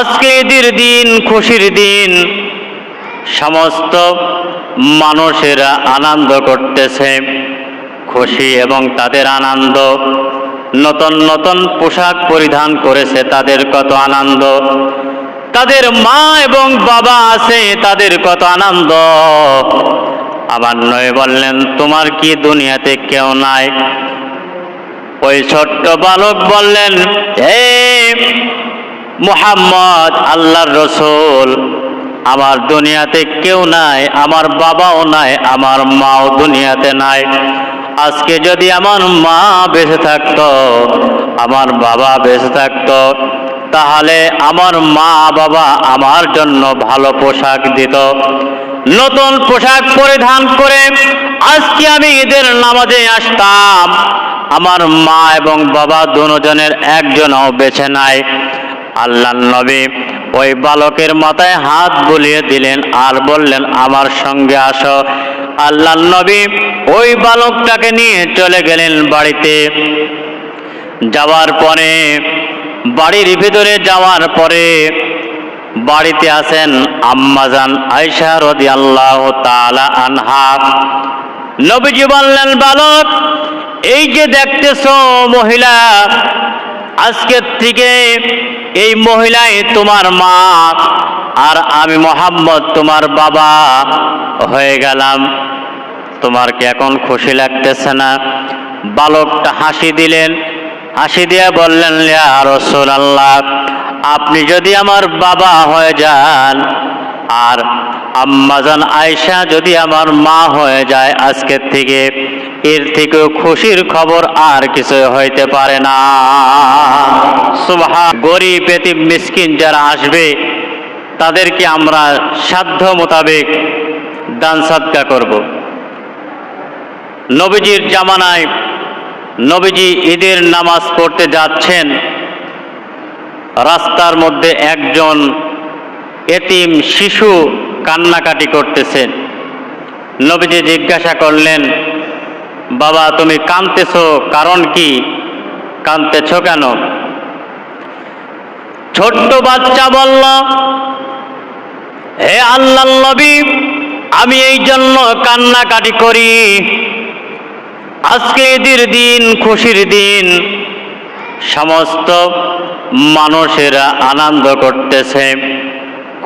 আজকে ঈদের দিন, খুশির দিন। সমস্ত মানুষেরা আনন্দ করতেছে, খুশি এবং তাদের আনন্দ। নতুন নতুন পোশাক পরিধান করেছে, তাদের কত আনন্দ। তাদের মা এবং বাবা আছে, তাদের কত আনন্দ। আমার নয় বললেন, তোমার কি দুনিয়াতে কেউ নাই? ওই ছোট্ট বালক বললেন, হে মুহাম্মদ, আল্লাহর রসুল। আমার দুনিয়াতে কেউ নাই, আমার বাবাও নাই, আমার মাও দুনিয়াতে নাই। আজকে যদি আমার মা বেঁচে থাকতো, আমার বাবা বেঁচে থাকতো, তাহলে আমার মা বাবা আমার জন্য ভালো পোশাক দিত। নতুন পোশাক পরিধান করে আজকে আমি ঈদের নামাজে আসতাম। আমার মা এবং বাবা দুজনের একজনও বেছে নাই। আল্লাহ নবী ওই বালকের মাথায় হাত বুলিয়ে দিলেন আর বললেন, আমার সঙ্গে আসো। আল্লাহ নবী ওই বালকটাকে নিয়ে চলে গেলেন বাড়িতে। যাওয়ার পরে, বাড়ির ভিতরে যাওয়ার পরে বাড়িতে আছেন আম্মাজান আয়সা রদি আল্লাহ তালা আনহা। নবীজি বললেন, বালক, এই যে দেখতেছো মহিলা আজকের থেকে এই মহিলাই তোমার মা আর আমি মোহাম্মদ তোমার বাবা হয়ে গেলাম। তোমার কি এখন খুশি লাগতেছে না। বালকটা হাসি দিলেন। হাসি দিয়ে বললেন রসুল আল্লাহ আপনি যদি আমার বাবা হয়ে যান আর আম্মাজান আয়সা যদি আমার মা হয়ে যায় আজকের থেকে, এর থেকেও খুশির খবর আর কিছু হইতে পারে না। সুবহা গরিব, এতিম, মিসকিন যারা আসবে, তাদেরকে আমরা সাধ্য মোতাবেক দান সাদকা করব। নবীজির জামানায় নবীজি ঈদের নামাজ পড়তে যাচ্ছেন, রাস্তার মধ্যে একজন এতিম শিশু কান্নাকাটি করতেছেন নবীজি জিজ্ঞাসা করলেন, বাবা, তুমি কাঁদতেছ, কারণ কি? কাঁদতেছ কেন? ছোট্ট বাচ্চা বলল, হে আল্লাহ নবী, আমি এই জন্য কান্নাকাটি করি। আজকে ঈদের দিন, খুশির দিন। সমস্ত মানুষেরা আনন্দ করতেছে।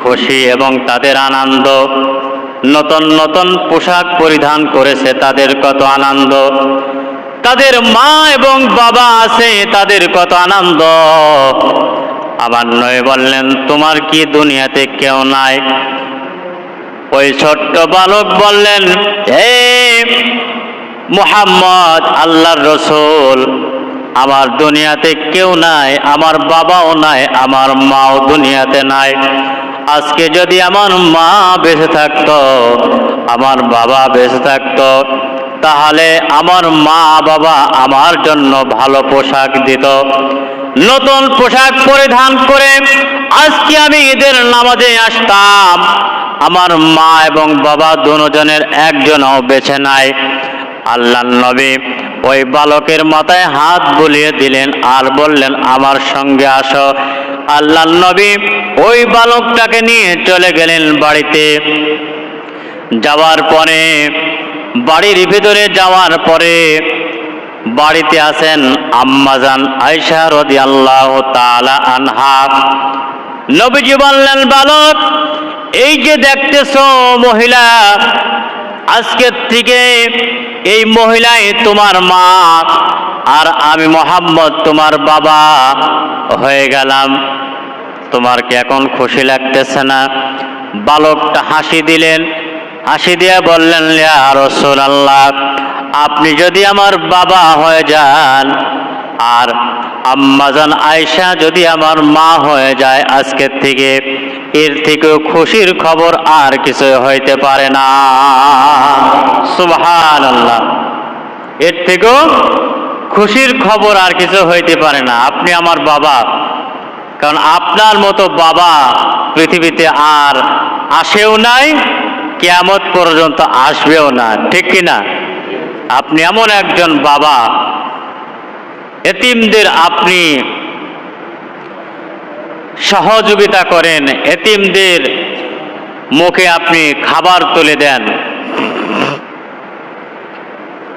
খুশি এবং তাদের আনন্দ, নতুন নতুন পোশাক পরিধান করেছে তাদের কত আনন্দ। তাদের মা এবং বাবা আছে, তাদের কত আনন্দ। আবার নয় বললেন, তোমার কি দুনিয়াতে কেউ নাই? ওই ছোট্ট বালক বললেন, হে মুহাম্মদ, আল্লাহর রসুল আমার দুনিয়াতে কেউ নাই, আমার বাবাও নাই, আমার মাও দুনিয়াতে নাই। আজকে যদি আমার মা বেঁচে থাকতো, আমার বাবা বেঁচে থাকতো, তাহলে আমার মা বাবা আমার জন্য ভালো পোশাক দিত। নতুন পোশাক পরিধান করে আজকে আমি ঈদের নামাজে আসতাম। আমার মা এবং বাবা দুজনের একজনও বেছে নাই। আল্লাহ নবী ওই বালকের মাথায় হাত বুলিয়ে দিলেন আর বললেন, আমার সঙ্গে আসো। আল্লাহ নবী ওই বালকটাকে নিয়ে চলে গেলেন বাড়িতে। যাওয়ার পরে, বাড়ির ভিতরে যাওয়ার পরে বাড়িতে আছেন আম্মাজান আয়সা রদি আল্লাহ তালা আনহা। নবীজি বললেন, বালক, এই যে দেখতেছ মহিলা আজকের থেকে এই মহিলাই তোমার মা আর আমি মোহাম্মদ তোমার বাবা হয়ে গেলাম। তোমার কি এখন খুশি লাগতেছে না? বালকটা হাসি দিলেন। হাসি দিয়ে বললেন রসুল আল্লাহ আপনি যদি আমার বাবা হয়ে যান আর আম্মাজান আয়সা যদি আমার মা হয়ে যায় আজকের থেকে এর থেকেও খুশির খবর আর কিছু হইতে পারে না। সুবহান আল্লাহ এর থেকেও খুশির খবর আর কিছু হইতে পারে না। আপনি আমার বাবা। কারণ আপনার মতো বাবা পৃথিবীতে আর আসেও নাই, কেয়ামত পর্যন্ত আসবেও না। ঠিক কি না? আপনি এমন একজন বাবা। এতিমদের আপনি সহযোগিতা করেন এতিমদের মুখে আপনি খাবার তুলে দেন।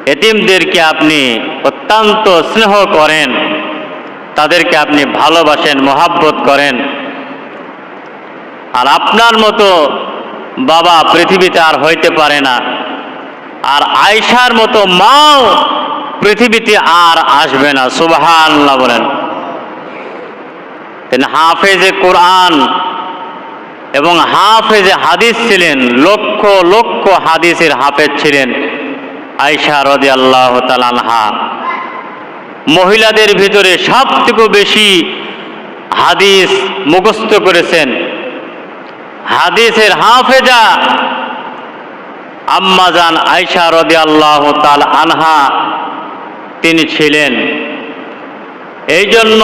এতিমদেরকে আপনি অত্যন্ত স্নেহ করেন। তাদেরকে আপনি ভালোবাসেন, মহাব্বত করেন। আর আপনার মতো বাবা পৃথিবীতে আর হইতে পারে না। আর আয়সার মতো মাও পৃথিবীতে আর আসবে না। সুবাহান বলেন। হাফেজে কোরআন এবং হাফেজে হাদিস ছিলেন, লক্ষ লক্ষ হাদিসের হাফেজ ছিলেন আয়সা রদি আল্লাহ তালানহা মহিলাদের ভিতরে সব থেকে বেশি হাদিস মুখস্থ করেছেন। হাদিসের হাফেজা আম্মাজান আয়সা রদি আল্লাহ তাল আনহা তিনি ছিলেন। এই জন্য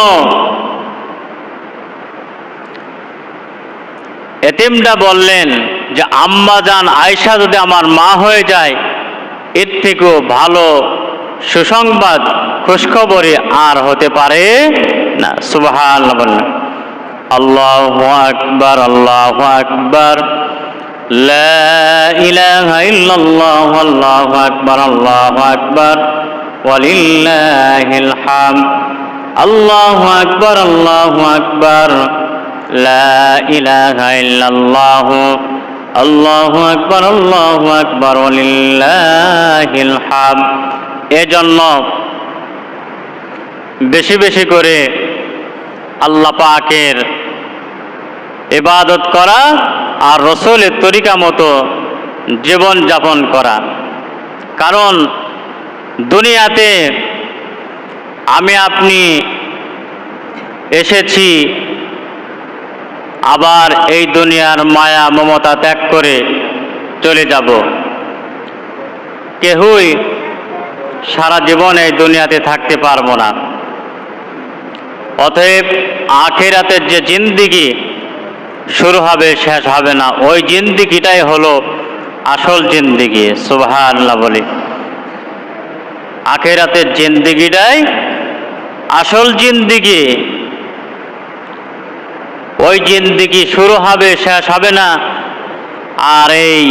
এতেমটা বললেন যে, আম্মা যান আয়সা যদি আমার মা হয়ে যায়, এর থেকেও ভালো সুসংবাদ খুশখবরে আর হতে পারে না। সুবাহান আল্লাহ আকবার, আল্লাহ আকবর আল্লাহ আকবার, আল্লাহ আকবর আল্লাহ আল্লাহ ولله الحمد الله أكبر الله أكبر لا إله إلا الله الله أكبر الله أكبر ولله الحمد এজন্য বেশি বেশি করে আল্লাহ পাকের ইবাদত করা আর রসুলের তরিকা মতো জীবন যাপন করা কারণ দুনিয়াতে আমি আপনি এসেছি আবার এই দুনিয়ার মায়া, মমতা ত্যাগ করে চলে যাব। কেহই সারা জীবন এই দুনিয়াতে থাকতে পারব না। অতএব আখেরাতের যে জিন্দিগি শুরু হবে, শেষ হবে না, ওই জিন্দিগিটাই হলো আসল জিন্দিগি। সুবাহান বলি। আখেরাতের জিন্দিগিটাই আসল জিন্দিগি। ওই জিন্দিগি শুরু হবে, শেষ হবে না। আর এই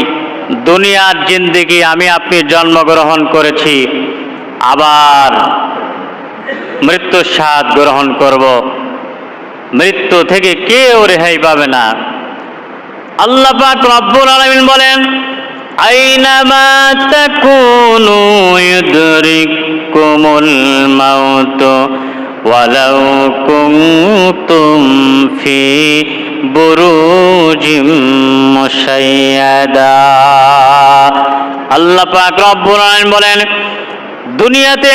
দুনিয়ার জিন্দিগি আমি আপনি জন্মগ্রহণ করেছি, আবার মৃত্যুর স্বাদ গ্রহণ করব। মৃত্যু থেকে কেউ রেহাই পাবে না। আল্লাহ পাক রব্বুল আলামিন বলেন আইনামা তাকুনু ইউদরিকুমুল মাউত ওয়ালাউ কুনতুম ফি বুরুজিম মুশাইয়াদা। আল্লাহ পাক রব্বুল আলামিন বলেন, দুনিয়াতে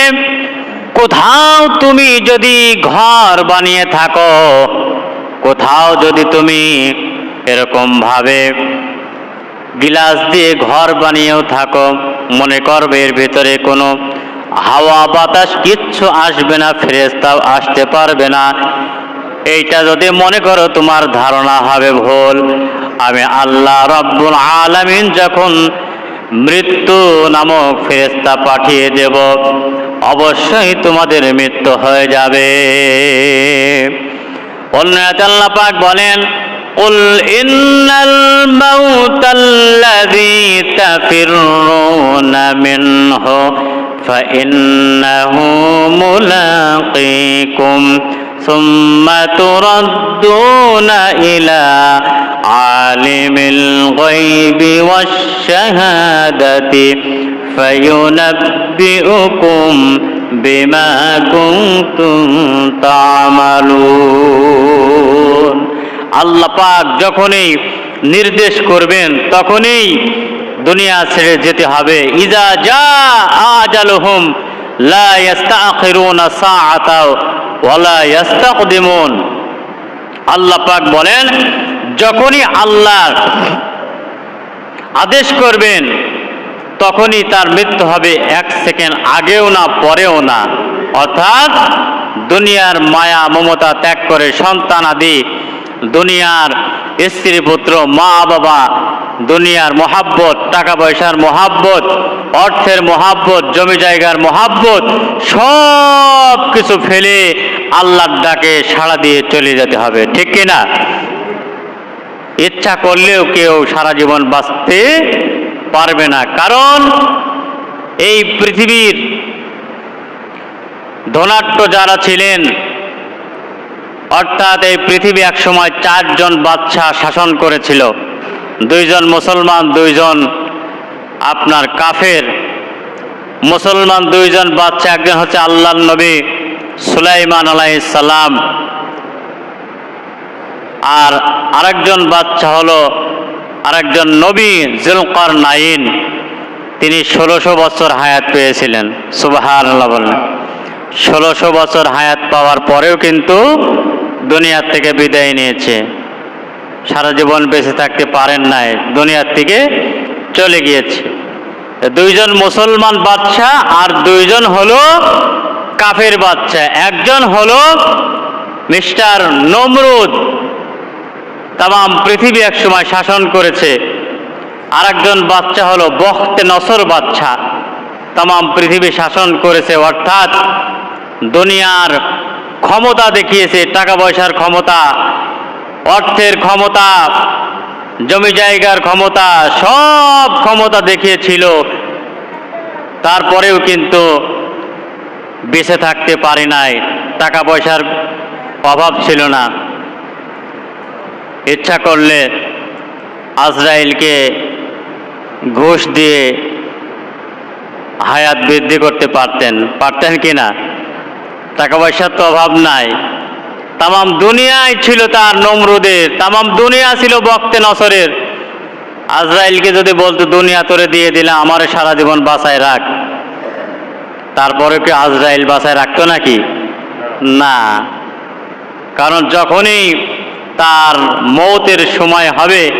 কোথাও তুমি যদি ঘর বানিয়ে থাকো, কোথাও যদি তুমি এরকম ভাবে গিলাস দিয়ে ঘর বানিয়েও থাকো, মনে করবে এর ভিতরে কোনো হাওয়া বাতাস কিচ্ছু আসবে না ফেরেস্তাও আসতে পারবে না এইটা যদি মনে করো তোমার ধারণা হবে ভুল আমি আল্লাহ রব্বুল আলামিন যখন মৃত্যু নামক ফেরেস্তা পাঠিয়ে দেব অবশ্যই তোমাদের মৃত্যু হয়ে যাবে অন্য আল্লাহ পাক বলেন قل إن الموت الذي تفرون منه فإنه ملاقيكم ثم تردون إلى عالم الغيب والشهادة فينبئكم بما كنتم تعملون আল্লাহ পাক যখনই নির্দেশ করবেন তখনই দুনিয়া ছেড়ে যেতে হবে। ইজা যা আজালুহুম, লা ইস্তাখিরুনা সাআতা ওয়ালা ইস্তাকদিমুন আল্লাহ পাক বলেন, যখনই আল্লাহ আদেশ করবেন, তখনই তার মৃত্যু হবে এক সেকেন্ড আগেও না, পরেও না। অর্থাৎ দুনিয়ার মায়া, মমতা ত্যাগ করে সন্তান আদি দুনিয়ার স্ত্রী পুত্র, মা বাবা, দুনিয়ার মহাব্বত, টাকা পয়সার মহাব্বত, অর্থের মহাব্বত, জমি জায়গার মহাব্বত, সব কিছু ফেলে আল্লাহর ডাকে সাড়া দিয়ে চলে যেতে হবে, ঠিক কিনা ইচ্ছা করলেও কেউ সারা জীবন বাঁচতে পারবে না, কারণ এই পৃথিবীর ধনাঢ্য যারা ছিলেন অর্থাৎ এই পৃথিবী একসময় চারজন বাদশাহ শাসন করেছিল। দুইজন মুসলমান, দুইজন আপনার কাফের। মুসলমান দুইজন বাচ্চা একজন হচ্ছে আল্লাহ নবী সুলাইমান আলাইসাল্লাম আর আরেকজন বাচ্চা হলো আরেকজন নবী জুলকার নাইন তিনি ষোলোশো বছর হায়াত পেয়েছিলেন। সুবাহ আল্লাহ বললেন। ষোলোশো বছর হায়াত পাওয়ার পরেও কিন্তু দুনিয়ার থেকে বিদায় নিয়েছে। সারা জীবন বেঁচে থাকতে পারেন নাই দুনিয়ার থেকে চলে গিয়েছে। দুইজন মুসলমান বাচ্চা আর দুইজন হলো কাফের বাচ্চা একজন হলো মিস্টার নমরুদ। তাম পৃথিবী একসময় শাসন করেছে। আরেকজন বাচ্চা হলো বখতে নসর বাচ্চা তাম পৃথিবী শাসন করেছে, অর্থাৎ দুনিয়ার ক্ষমতা দেখিয়েছে টাকা পয়সার ক্ষমতা, অর্থের ক্ষমতা, জমি জায়গার ক্ষমতা, সব ক্ষমতা দেখিয়েছিল। তারপরেও কিন্তু বেঁচে থাকতে পারি নাই টাকা পয়সার অভাব ছিল না। ইচ্ছা করলে আজরাইলকে ঘুষ দিয়ে হায়াত বৃদ্ধি করতে পারতেন পারতেন কি না টাকা পয়সার তো অভাব নাই। তামাম দুনিয়ায় ছিল তার নমরুদের, তামাম দুনিয়া ছিল বক্তে নসরের। আজরাইলকে যদি বলতো, দুনিয়া তোরে দিয়ে দিলে আমার সারা জীবন বাঁচায় রাখ। তারপরে কি আজরাইল বাঁচায় রাখতো নাকি? না। কারণ যখনই তার মৌতের সময় হবে,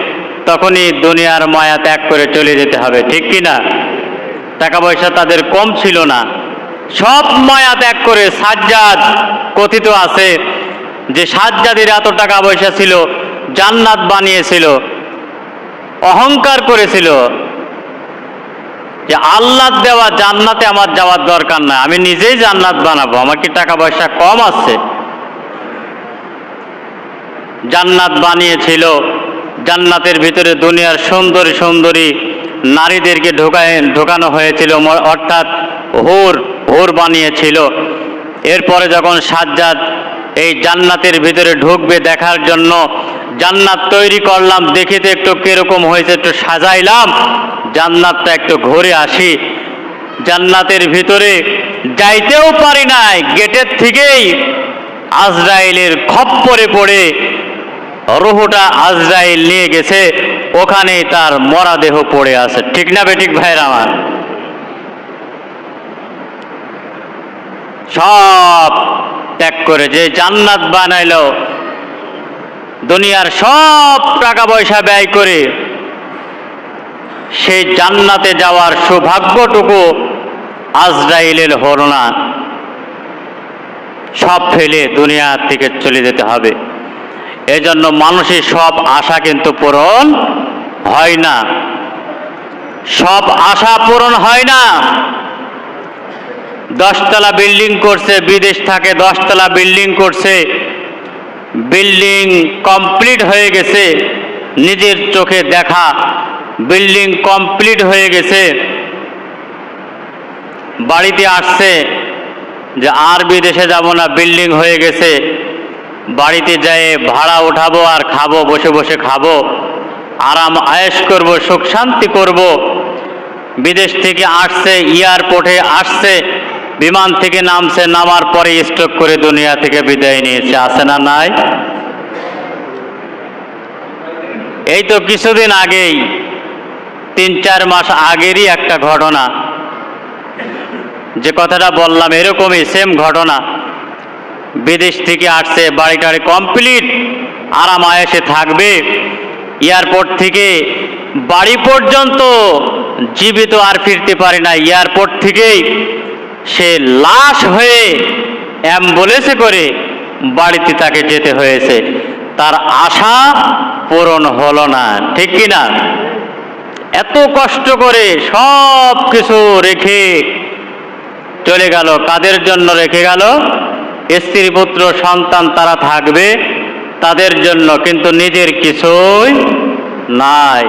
তখনই দুনিয়ার মায়া ত্যাগ করে চলে যেতে হবে, ঠিক কি না টাকা পয়সা তাদের কম ছিল না। সব মায়া ত্যাগ করে সাজ্জাদ কথিত আছে যে সাজ্জাদের এত টাকা পয়সা ছিল, জান্নাত বানিয়েছিল, অহংকার করেছিল যে আল্লাহ দেওয়া জান্নাতে আমার যাওয়ার দরকার নাই, আমি নিজেই জান্নাত বানাবো, আমার কি টাকা পয়সা কম আছে? জান্নাত বানিয়েছিল, জান্নাতের ভিতরে দুনিয়ার সুন্দরী সুন্দরী নারীদেরকে ঢোকায়, ঢোকানো হয়েছিল, অর্থাৎ হোর। হোর বানিয়েছিল। এরপরে যখন সাজ্জাদ এই জান্নাতের ভিতরে ঢুকবে দেখার জন্য, জান্নাত তৈরি করলাম, দেখিতে একটু কীরকম হয়েছে, একটু সাজাইলাম, জান্নাতটা একটু ঘুরে আসি। জান্নাতের ভিতরে যাইতেও পারি নাই, গেটের থেকেই আজরাইলের খপ্পরে পড়ে রুহুটা আজরাইল নিয়ে গেছে, ওখানেই তার মরা দেহ পড়ে আছে। ঠিক না বেঠিক ভাইয়ের আমার? সব ত্যাগ করে যে জান্নাত বানাইলো, দুনিয়ার সব টাকা পয়সা ব্যয় করে, সেই জান্নাতে যাওয়ার সৌভাগ্যটুকু আজরাইলের হলো না। সব ফেলে দুনিয়া থেকে চলে যেতে হবে। এজন্য মানুষের সব আশা কিন্তু পূরণ হয় না। সব আশা পূরণ হয় না। দশতলা বিল্ডিং করছে, বিদেশ থাকে, দশতলা বিল্ডিং করছে। বিল্ডিং কমপ্লিট হয়ে গেছে, নিজের চোখে দেখা। বিল্ডিং কমপ্লিট হয়ে গেছে। বাড়িতে আসছে যে আর বিদেশে যাব না, বিল্ডিং হয়ে গেছে। বাড়িতে যেয়ে ভাড়া উঠাবো আর খাব, বসে বসে খাব। আরাম আয়েশ করব, সুখ শান্তি করব। বিদেশ থেকে আসছে, এয়ারপোর্টে আসছে। বিমান থেকে নামছে, নামার পরে স্ট্রোক করে দুনিয়া থেকে বিদায় নিয়েছে, আছে না নাই? এই তো কিছুদিন আগেই, তিন চার মাস আগেরই একটা ঘটনা। যে কথাটা বললাম, এরকমই সেম ঘটনা। বিদেশ থেকে আসছে বাড়ি টাড়ি কমপ্লিট আরাম আয়েসে থাকবে। এয়ারপোর্ট থেকে বাড়ি পর্যন্ত জীবিত আর ফিরতে পারে না এয়ারপোর্ট থেকেই সে লাশ হয়ে অ্যাম্বুলেন্সে করে বাড়িতে তাকে যেতে হয়েছে। তার আশা পূরণ হলো না, ঠিক কি না? এত কষ্ট করে সব কিছু রেখে চলে গেল, কাদের জন্য রেখে গেল? স্ত্রী, পুত্র, সন্তান তারা থাকবে, তাদের জন্য কিন্তু নিজের কিছুই নাই।